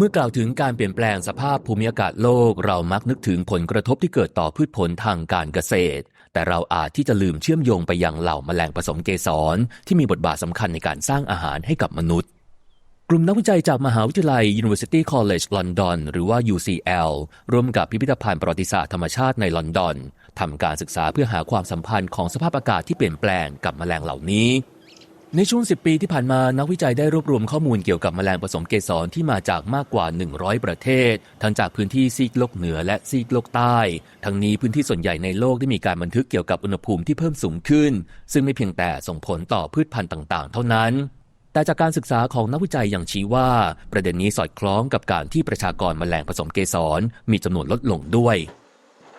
เมื่อกล่าวถึงการเปลี่ยนแปลงสภาพภูมิอากาศโลก เรามักนึกถึงผลกระทบที่เกิดต่อพืชผลทางการเกษตร แต่เราอาจที่จะลืมเชื่อมโยงไปยังเหล่าแมลงผสมเกสร ที่มีบทบาทสำคัญในการสร้างอาหารให้กับมนุษย์ กลุ่มนักวิจัยจากมหาวิทยาลัย University College London หรือว่า UCL ร่วมกับพิพิธภัณฑ์ประวัติศาสตร์ธรรมชาติในลอนดอนทำการศึกษาเพื่อหาความสัมพันธ์ของสภาพอากาศที่เปลี่ยนแปลงกับแมลงเหล่านี้ ในช่วง 10 ปีที่ผ่านมานักวิจัยได้รวบรวมข้อมูลเกี่ยวกับแมลงผสมเกสรที่มาจากมากกว่า 100 ประเทศ ทั้งจากพื้นที่ซีกโลกเหนือและซีกโลกใต้ ทั้งนี้พื้นที่ส่วนใหญ่ในโลกได้มีการบันทึกเกี่ยวกับอุณหภูมิที่เพิ่มสูงขึ้น ซึ่งไม่เพียงแต่ส่งผลต่อพืชพันธุ์ต่าง ๆ เท่านั้นแต่จากการศึกษาของนักวิจัยยังชี้ว่า ประเด็นนี้สอดคล้องกับการที่ประชากรแมลงผสมเกสรมีจำนวนลดลงด้วย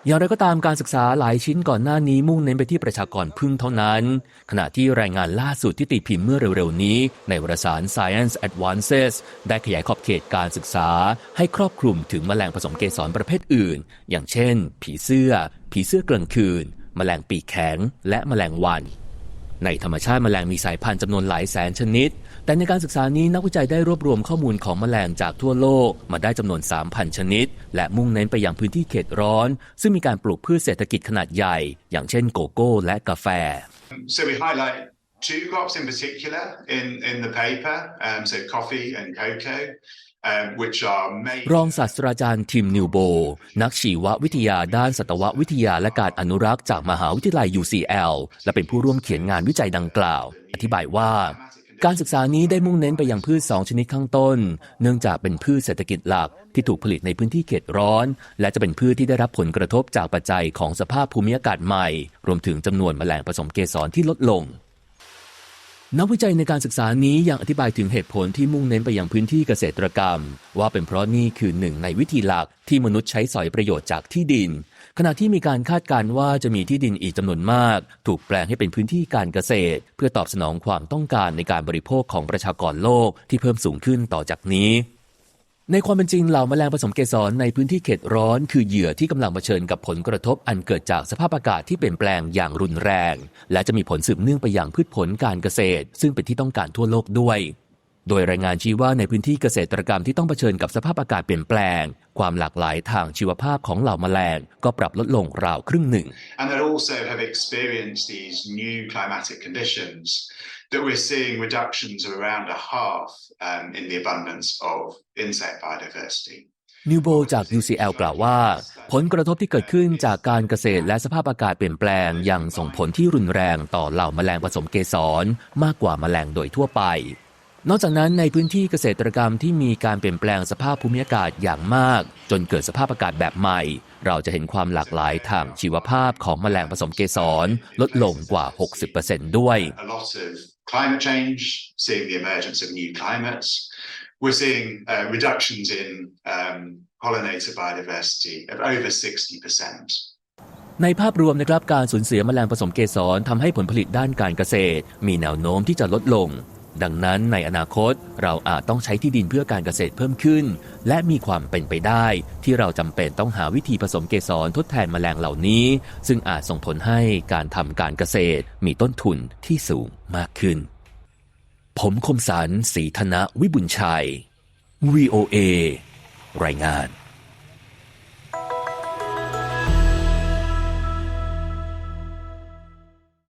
อย่างไรก็ตามการศึกษาหลายชิ้นก่อนหน้านี้มุ่งเน้นไปที่ประชากรพึ่งเท่านั้น ขณะที่รายงานล่าสุดที่ตีพิมพ์เมื่อเร็วๆนี้ ในวารสาร Science Advances ได้ขยายขอบเขตการศึกษา ให้ครอบคลุมถึงแมลงผสมเกสรประเภทอื่น อย่างเช่น ผีเสื้อ ผีเสื้อกลางคืนแมลงปีกแข็ง และแมลงวัน ในธรรมชาติแมลงมีสายพันธุ์จำนวนหลายแสนชนิด แต่ในการศึกษานี้นักวิจัยได้รวบรวมข้อมูลของแมลงจากทั่วโลกมาได้จำนวน 3,000 ชนิด และมุ่งเน้นไปยังพื้นที่เขตร้อน ซึ่งมีการปลูกพืชเศรษฐกิจขนาดใหญ่ อย่างเช่นโกโก้และกาแฟ So we highlight two crops in particular in, in the paper, um, so coffee and cocoa, รองศาสตราจารย์ทิมนิวโบ นักชีววิทยาด้านสัตววิทยาและการอนุรักษ์จากมหาวิทยาลัย UCL และเป็นผู้ร่วมเขียนงานวิจัยดังกล่าว อธิบายว่า การศึกษานี้ได้มุ่งเน้นไปยังพืช2ชนิดข้างต้น เนื่องจากเป็นพืชเศรษฐกิจหลักที่ถูกผลิตในพื้นที่เขตร้อน และจะเป็นพืชที่ได้รับผลกระทบจากปัจจัยของสภาพภูมิอากาศใหม่ รวมถึงจำนวนแมลงผสมเกสรที่ลดลง นักวิจัยในการศึกษานี้ยังอธิบายถึงเหตุผลที่มุ่งเน้นไปยังพื้นที่เกษตรกรรม ว่าเป็นเพราะนี่คือหนึ่งในวิธีหลักที่มนุษย์ใช้สอยประโยชน์จากที่ดิน ขณะที่มีการคาดการณ์ว่าจะมีที่ดินอีกจำนวนมาก ถูกแปลงให้เป็นพื้นที่การเกษตร เพื่อตอบสนองความต้องการในการบริโภคของประชากรโลกที่เพิ่มสูงขึ้นต่อจากนี้ ในความเป็นจริงเหล่าแมลงผสมเกสรในพื้นที่เขตร้อน คือเหยื่อที่กำลังเผชิญกับผลกระทบอันเกิดจากสภาพอากาศที่เปลี่ยนแปลงอย่างรุนแรง และจะมีผลสืบเนื่องไปอย่างพืชผลการเกษตร ซึ่งเป็นที่ต้องการทั่วโลกด้วย โดยรายงานชี้ว่าในพื้นที่เกษตรกรรมที่ต้องเผชิญกับสภาพอากาศเปลี่ยนแปลง ความหลากหลายทางชีวภาพของเหล่าแมลงก็ปรับลดลงราวครึ่งหนึ่ง And that also have experienced these new climatic conditions that we're seeing reductions of around a half um, in the abundance of insect biodiversity. นิวโบจาก UCL กล่าวว่า ผลกระทบที่เกิดขึ้นจากการเกษตรและสภาพอากาศเปลี่ยนแปลง ยังส่งผลที่รุนแรงต่อเหล่าแมลงผสมเกสรมากกว่าแมลงโดยทั่วไป นอกจากนั้นในพื้นที่เกษตรกรรมที่มีการเปลี่ยนแปลงสภาพภูมิอากาศอย่างมาก จนเกิดสภาพอากาศแบบใหม่ เราจะเห็นความหลากหลายทางชีวภาพของแมลงผสมเกสรลดลงกว่า 60%ด้วย A lot of climate change, seeing the emergence of new climates. We're seeing uh, reductions in um, pollinator biodiversity of over 60%. ในภาพรวมนะครับการสูญเสียแมลงผสมเกสรทำให้ผลผลิตด้านการเกษตร มีแนวโน้มที่จะลดลง ดังนั้นในอนาคตเราอาจต้องใช้ที่ดินเพื่อการเกษตรเพิ่มขึ้น และมีความเป็นไปได้ ที่เราจำเป็นต้องหาวิธีผสมเกสรทดแทนแมลงเหล่านี้ ซึ่งอาจส่งผลให้การทำการเกษตรมีต้นทุนที่สูงมากขึ้น ผมคมสันสีธนะวิบุญชัย VOA รายงาน